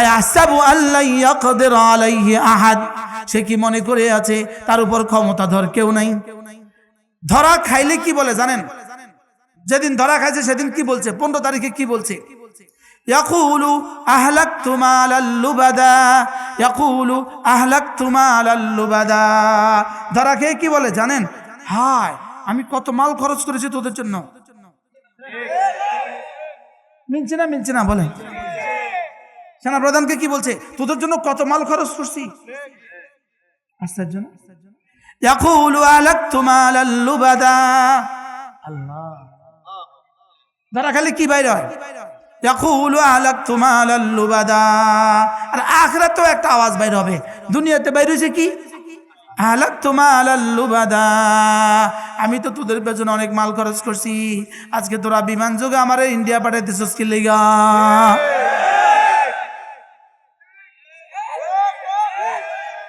আয়াসাবু আল্লাহ ইয়াকদির আলাইহি আহাদ সে কি মনে করে আছে তার উপর ক্ষমতা ধর কেউ নাই ধরা খাইলে কি বলে জানেন যেদিন ধরা খাইছে সেদিন কি বলছে পনেরো তারিখে কি বলছে يقول أهلكت مال اللبدا يقول أهلكت مال اللبدا ধরা খেয়ে কি বলে জানেন হায় আমি কত মাল খরচ করেছি তোদের জন্য মিলছে না মিলছে না বলেন সেনা প্রধানকে কি বলছে তোদের জন্য কত মাল খরচ করছি আশ্চর্য না يقول أهلكت مال اللبدا আল্লাহ ধরা খালি কি বাইরে হয় ইয়াকুলু আহলাকতু মালাল লুবাদা আর আখিরাতেও একটা আওয়াজ বাইর হবে দুনিয়াতে বাইর হয়েছে কি আহলাকতু মালাল লুবাদা আমি তো তোদের পেছনে অনেক মাল খরচ করছি আজকে তোরা বিমান যোগে আমার ইন্ডিয়া পাঠাইতেছিস কি লিগা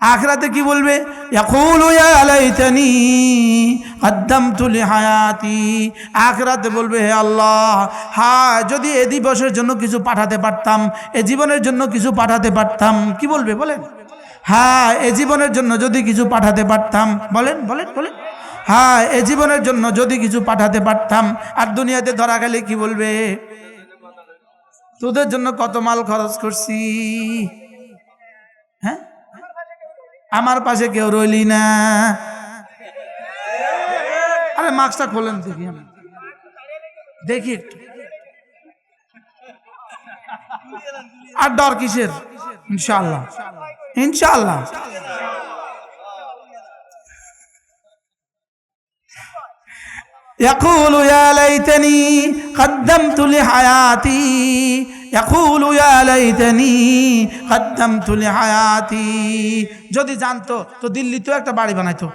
আখিরাতে কি বলবে? আখিরাতে বলবে, হে আল্লাহ হ্যাঁ যদি এ দিবসের জন্য কিছু পাঠাতে পারতাম, এ জীবনের জন্য কিছু পাঠাতে পারতাম, কি বলবে বলেন? হ্যাঁ এ জীবনের জন্য যদি কিছু পাঠাতে পারতাম, বলেন বলেন বলেন। হ্যাঁ এ জীবনের জন্য যদি কিছু পাঠাতে পারতাম, আর দুনিয়াতে ধরা গেলে কি বলবে? তোদের জন্য কত মাল খরচ করছি? আমার পাশে কেউ রইলি না আরে মাস্কটা খোলেন দেখি আমি দেখি একটু আর ডর কিসের ইনশাল্লাহ ইনশাল্লাহ يقول يا ليتني قدمت لحياتي ইয়াকুলু ইয়া লাইতানি কদ্দামতু লিহায়াতি। যদি জানতো, তো দিল্লিতেও একটা বাড়ি বানাইতো।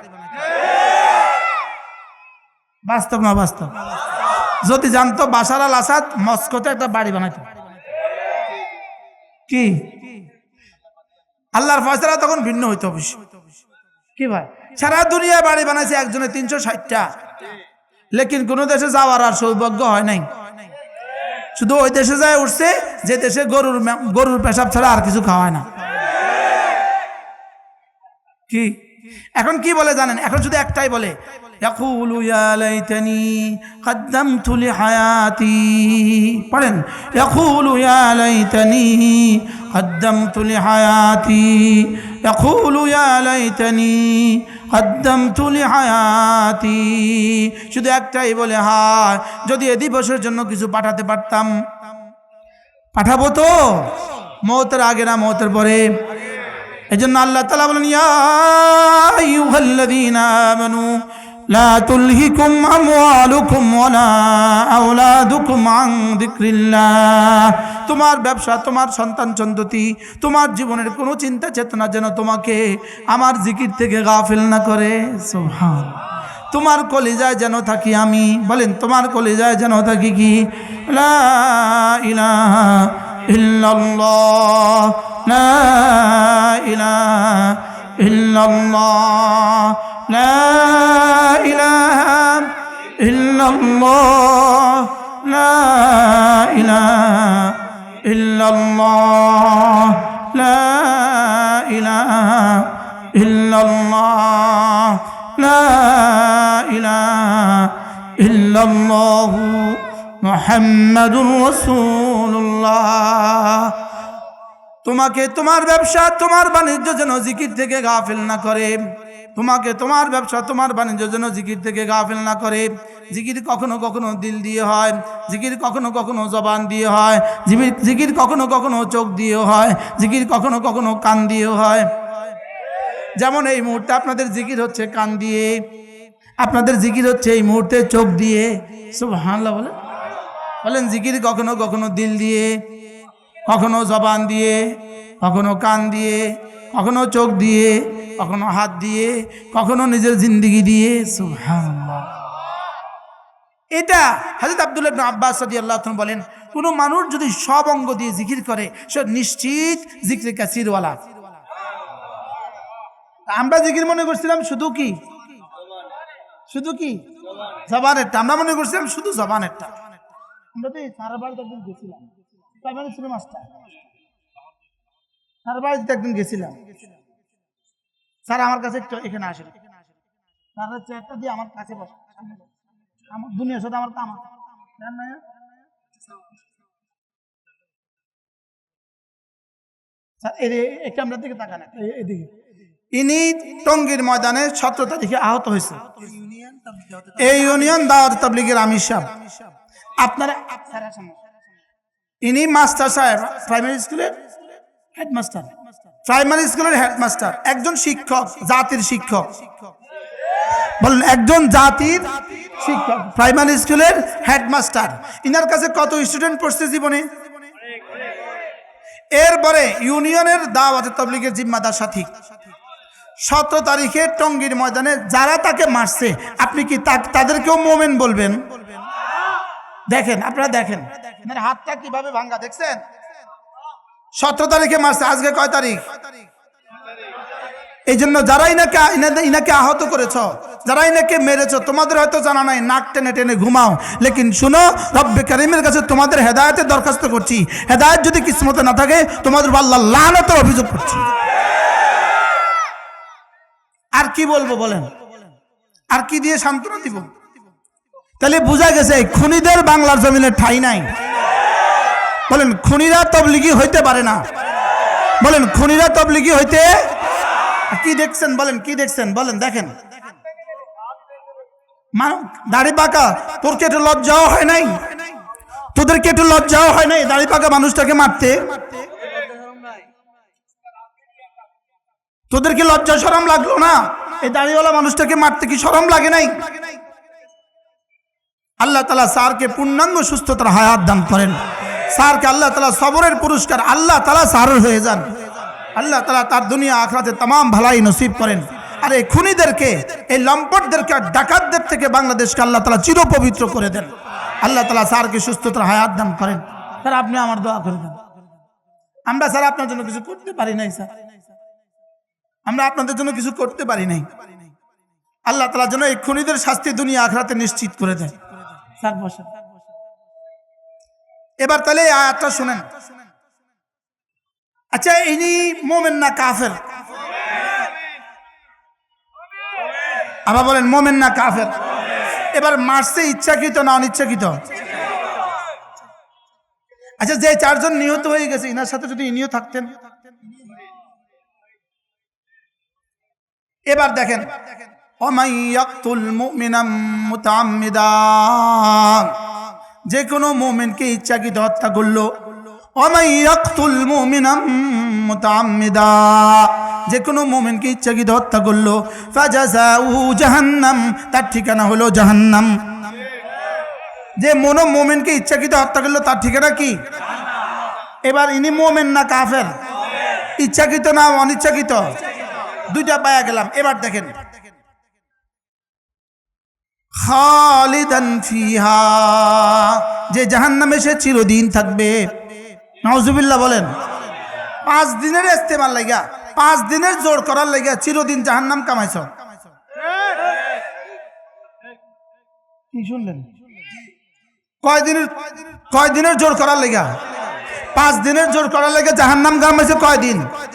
বাস্তব না বাস্তব? যদি জানতো বাসার আল আসাদ মস্কোতে একটা বাড়ি বানাইতো। কি? আল্লাহর ফয়সালা তখন ভিন্ন হইতো অবশ্য। কি ভাই? সারা দুনিয়া বাড়ি বানাইছে একজনে তিনশো ষাটটা। লেকিন কোনো দেশে যাওয়ার আর সৌভাগ্য হয় নাই। শুধু ওই দেশে যায় উঠছে, যে দেশে গরুর গরুর পেশাব ছাড়া আর কিছু খাওয়ায় না। কি? এখন কি বলে জানেন? এখন শুধু একটাই বলে পড়েন হায়াতি يا ليتني قدمت لحياتي يقول يا ليتني قدمت لحياتي শুধু একটাই বলে হায় যদি এ দিবসের জন্য কিছু পাঠাতে পারতাম পাঠাবো তো মৌতের আগে না মৌতের পরে এই জন্য আল্লাহ তালা বলেন ইয়া আইয়ুহাল্লাযীনা আমানু লা তুলহিকুম আমওয়ালুকুম ওয়ালা আওলাদুকুম আন যিকরিল্লাহ। তোমার ব্যবসা, তোমার সন্তান সন্ততি তোমার জীবনের কোনো চিন্তা চেতনা যেন তোমাকে আমার জিকির থেকে গাফিল না করে। সুবহান। তোমার কলিজায় যেন থাকি আমি। বলেন, তোমার কলিজায় যেন থাকি কি? লা ইলাহা ইল্লাল্লাহ। লা ইলাহা ইল্লাল্লাহ। লা ইলাহা ইল্লাল্লাহ, লা ইলাহা ইল্লাল্লাহ, লা ইলাহা ইল্লাল্লাহ, লা ইলাহা ইল্লাল্লাহ মুহাম্মাদুর রাসূলুল্লাহ। তোমাকে তোমার ব্যবসা, তোমার বাণিজ্য যেন জিকির থেকে গাফিল না করে। তোমাকে, তোমার ব্যবসা, তোমার বাণিজ্য যেন জিকির থেকে গাফিল না করে। জিকির কখনো কখনো দিল দিয়ে হয়, জিকির কখনো কখনো জবান দিয়ে হয় জিকির কখনো কখনো চোখ দিয়ে হয়, জিকির কখনো কখনো কান দিয়ে হয়। যেমন এই মুহূর্তে আপনাদের জিকির হচ্ছে কান দিয়ে, আপনাদের জিকির হচ্ছে এই মুহূর্তে চোখ দিয়ে। সব হানলা বলে বলেন, জিকির কখনো কখনো দিল দিয়ে, কখনো জবান দিয়ে, কখনো কান দিয়ে, কখনো চোখ দিয়ে। কখনো হাত দিয়ে, কখনো নিজের জিন্দিগি দিয়ে, সুবহানাল্লাহ। এটা হাজরত আব্দুল্লাহ আব্বাস সাদি আল্লাহ বলেন, কোনো মানুষ যদি সব অঙ্গ দিয়ে জিকির করে, সে নিশ্চিত জিকির কাসিরওয়ালা। আমরা জিকির মনে করছিলাম শুধু কি? শুধু কি? জবানেরটা। আমরা মনে করছিলাম শুধু জবানেরটা। আমরা তো সারা একদিন গেছিলাম। মাস্টার সারা একদিন গেছিলাম। স্যার, আমার কাছে এখানে আসেন। স্যারের চেয়ারটা দিয়ে আমার কাছে বসে। দুনিয়ার সাথে আমার তারিখে আহত ইউনিয়ন আপনারা ইনি মাস্টার সাহেব, প্রাইমারি স্কুলের হেডমাস্টার। প্রাইমারি স্কুলের হেডমাস্টার একজন শিক্ষক, জাতির শিক্ষক। বলেন, একজন জাতির শিক্ষক প্রাইমারি স্কুলের হেডমাস্টার ইনার কাছে কত স্টুডেন্ট পড়ছে জীবনে? এরপরে ইউনিয়নের দাওয়াতে তবলিগের জিম্মাদার সাথী। সতেরো তারিখে টঙ্গীর ময়দানে যারা তাকে মারছে, আপনি কি তাদেরকেও মোমেন বলবেন? দেখেন, আপনারা দেখেন। হাতটা কীভাবে ভাঙ্গা, দেখছেন? সতেরো তারিখে মারছে, আজকে কয় তারিখ? এই জন্য যারা ইনাকে ইনাকে আহত করেছ যারা ইনাকে মেরেছ, তোমাদের হয়তো জানা নাই, নাক টেনে টেনে ঘুমাও। লেকিন শুনো, রব্বে কারিমের কাছে তোমাদের হেদায়তের দরখাস্ত করছি। হেদায়ত যদি কিসমতে না থাকে, তোমাদের আল্লাহ লানতের অভিযোগ করছি। আর কি বলব বলেন? আর কি দিয়ে সান্ত্বনা দিব? তাহলে বোঝা গেছে খুনিদের বাংলার জমিনে ঠাই নাই। বলেন, খুনিরা তবলিগি হইতে পারে না। বলেন, খুনিরা তবলিগি হইতে কি দেখছেন? বলেন, কি দেখছেন? বলেন, দেখেন। দাড়ি পাকা, তোর কি লজ্জাও হয় নাই? তোদের কি একটু লজ্জাও হয় নাই, দাড়ি পাকা মানুষটাকে মারতে? তোদের কি লজ্জা সরম লাগল না? এই দাড়িওয়ালা মানুষটাকে মারতে কি সরম লাগে নাই? আল্লাহ তালা স্যারকে পূর্ণাঙ্গ সুস্থতার হায়াত দান করেন। স্যারকে আল্লাহ তালা সবরের পুরস্কার, আল্লাহ তালা স্যারের হয়ে যান। আল্লাহ তালা তার দুনিয়া আখরাতে তাম ভালাই নসিব করেন। আর এই খুনিদেরকে, এই লম্পটদেরকে আর ডাকাতদের থেকে বাংলাদেশকে আল্লাহ তালা চিরপবিত্র করে দেন। আল্লাহ তালা স্যারকে সুস্থতার হায়াত দান করেন। স্যার, আপনি আমার দোয়া করে দেন। আমরা স্যার আপনার জন্য কিছু করতে পারি নাই, স্যার। আমরা আপনাদের জন্য কিছু করতে পারি নাই। আল্লাহ তালা যেন এই খুনিদের শাস্তি দুনিয়া আখরাতে নিশ্চিত করে দেয় স্যার, বসেন। এবার তাহলে আয়াতটা শুনেন। আচ্ছা ইনি মোমেন না কাফের? আবার বলেন, মোমেন না কাফের? এবার মারতে ইচ্ছাকৃত না অনিচ্ছাকৃত? আচ্ছা যে চারজন নিহত হয়ে গেছে, ইনার সাথে যদি ইনিও থাকতেন? এবার দেখেন অমাইয়াক্তুল মুমিনাম মুতাআম্মিদান যে কোনো মোমেনকে ইচ্ছাকৃত হত্যা করল। যে কোনো মোমেনকে ইচ্ছাকৃত হত্যা করল। জাহান্নাম, তার ঠিকানা হলো জাহান্নাম। যে মনো মোমেনকে ইচ্ছাকৃত হত্যা করল, তার ঠিকানা কি? এবার ইনি মোমেন না কাফের? ইচ্ছাকৃত না অনিচ্ছাকৃত? দুইটা পায়া গেলাম। এবার দেখেন। খালিদান ফিহা, যে জাহান্নামে সে চিরদিন থাকবে। নওজুবিল্লাহ বলেন, পাঁচ দিনের ইস্তেমাল লাগিয়া, পাঁচ দিনের জোর করার লাগিয়া চিরদিন জাহান্নাম কামাইছ। কি শুনলেন? কয় দিনের জোর করার লেগা পাঁচ দিনের জোর করার লেগে জাহান্নাম কামাইছে কয় দিন? এই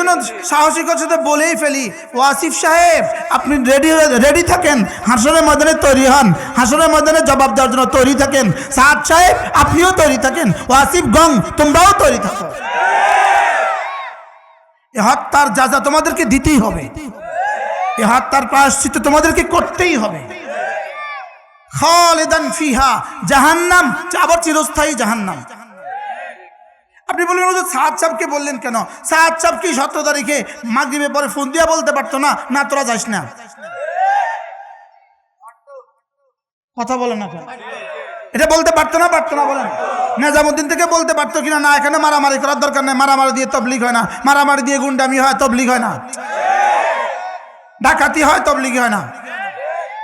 জন্য সাহসিকতার সাথে বলেই ফেলি। ওয়াসিফ সাহেব, আপনি রেডি রেডি থাকেন? হাসনের ময়দানে তৈরি হন। হাসনের ময়দানে জবাব দেওয়ার জন্য তৈরি থাকেন। সাদ সাহেব, আপনিও তৈরি থাকেন। ওয়াসিফ গং, তোমরাও তৈরি থাকো। এ হত্যার যা যা তোমাদেরকে দিতেই হবে। এ হত্যার প্রায়শ্চিত তোমাদেরকে করতেই হবে। খালেদান ফিহা, জাহান্নাম, আবার চিরস্থায়ী জাহান্নাম। আপনি বলবেন, হুজুর সাদ সাহেবকে বললেন কেন? সাদ সাহেব কি সতেরো তারিখে মাগরিবে পরে ফোন দিয়া বলতে পারতো না? না, তোরা যাস না। কথা বলেন না এটা বলতে পারতো না পারতো না বলেন। নেজামুদ্দিন থেকে বলতে পারতো কিনা না, এখানে মারামারি করার দরকার নেই। মারামারি দিয়ে তবলিগ হয় না। মারামারি দিয়ে গুন্ডামি হয়, তবলিগ হয় না। ডাকাতি হয়, তবলিগ হয় না।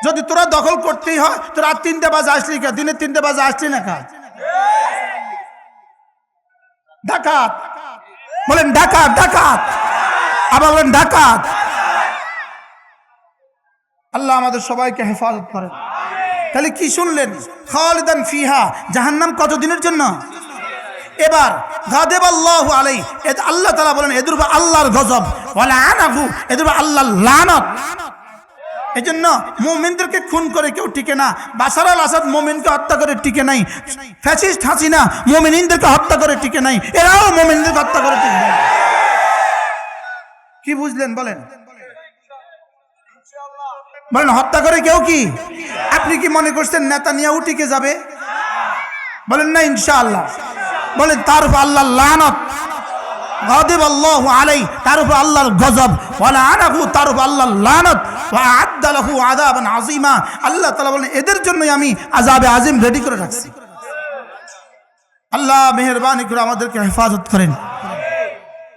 যদি তোরা দখল করতেই হয় তোরা তিনটে বাজে আসলি কে? দিনের তিনটে বাজে আসলি না কা? ডাকাত। বলেন, ডাকাত ডাকাত। আবার বলেন, ডাকাত। আল্লাহ আমাদের সবাইকে হেফাজত করেন। তাহলে কি শুনলেন? খালিদান ফিহা, জাহান্নাম কতদিনের জন্য? এবার গাদেব আল্লাহ আলাই আল্লাহ তালা বলেন, এদের উপর আল্লাহর গজব। বলে আনাহু এদের উপর আল্লাহর লানত। এই জন্য মোমিনদেরকে খুন করে কেউ টিকে না। বাসার আল আসাদ মোমিনকে হত্যা করে টিকে নাই। ফ্যাসিস্ট হাসিনা মোমিনদেরকে হত্যা করে টিকে নাই। এরাও মোমিনদেরকে হত্যা করে টিকে নাই। কি বুঝলেন বলেন? বলেন, হত্যা করে কেউ কি? আপনি কি মনে করছেন নেতা নিয়ে উঠিকে যাবে? বলেন না, ইনশাআল্লাহ। বলেন, তার উপর আল্লাহ লানত। গাদিব আল্লাহ আলাই তার উপর আল্লাহর গজব। ওয়ালা আনাহু তার উপর আল্লাহর লানত। আযীমা। আল্লাহ তাআলা বলেন, এদের জন্যই আমি আযাবে আজিম রেডি করে রাখছি। আল্লাহ মেহেরবানি করে আমাদেরকে হেফাজত করেন।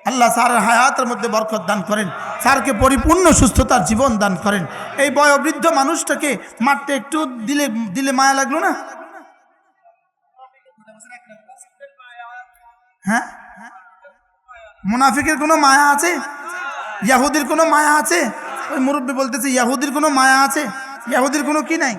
আল্লাহ স্যারের হায়াতের মধ্যে বরকত দান করেন। স্যারকে পরিপূর্ণ সুস্থতার জীবন দান করেন। এই বয়োবৃদ্ধ মানুষটাকে মারতে একটু দিলে দিলে মায়া লাগল না? হ্যাঁ? মুনাফিকের কোনো মায়া আছে? ইয়াহুদির কোনো মায়া আছে? ওই মুরব্বী বলতেছে ইয়াহুদির কোনো মায়া আছে? ইয়াহুদির কোনো কি নাই?